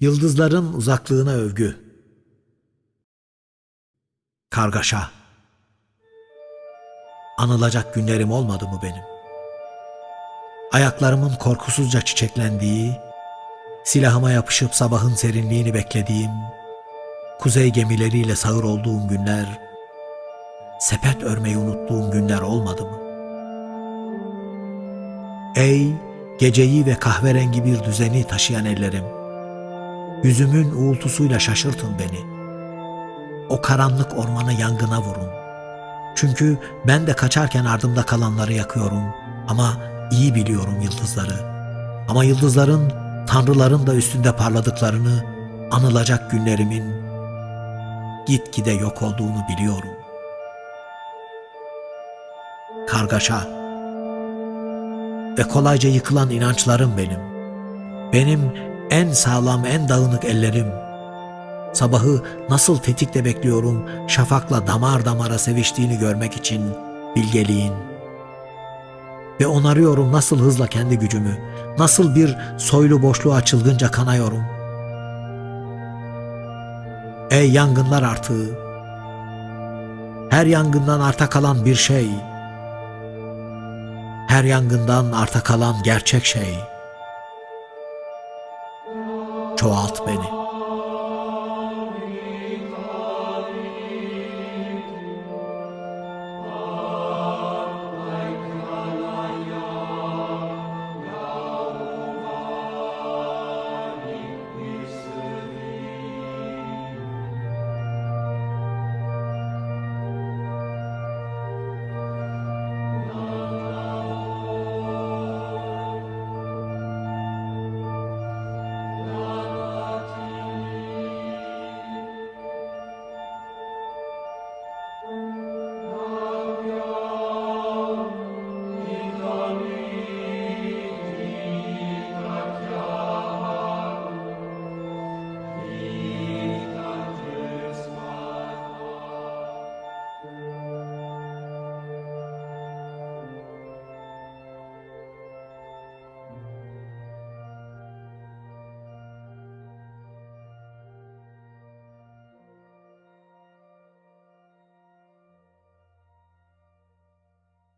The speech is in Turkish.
Yıldızların uzaklığına övgü. Kargaşa. Anılacak günlerim olmadı mı benim? Ayaklarımın korkusuzca çiçeklendiği, silahıma yapışıp sabahın serinliğini beklediğim, kuzey gemileriyle sağır olduğum günler, sepet örmeyi unuttuğum günler olmadı mı? Ey geceyi ve kahverengi bir düzeni taşıyan ellerim, yüzümün uğultusuyla şaşırtın beni. O karanlık ormanı yangına vurun. Çünkü ben de kaçarken ardımda kalanları yakıyorum ama iyi biliyorum yıldızları. Ama yıldızların tanrıların da üstünde parladıklarını anılacak günlerimin gitgide yok olduğunu biliyorum. Kargaşa ve kolayca yıkılan inançlarım benim. Benim en sağlam, en dağınık ellerim. Sabahı nasıl tetikle bekliyorum, şafakla damar damara seviştiğini görmek için bilgeliğin. Ve onarıyorum nasıl hızla kendi gücümü, nasıl bir soylu boşluğa çılgınca kanıyorum. Ey yangınlar artığı, her yangından arta kalan bir şey, her yangından arta kalan gerçek şey. Çoğalt beni.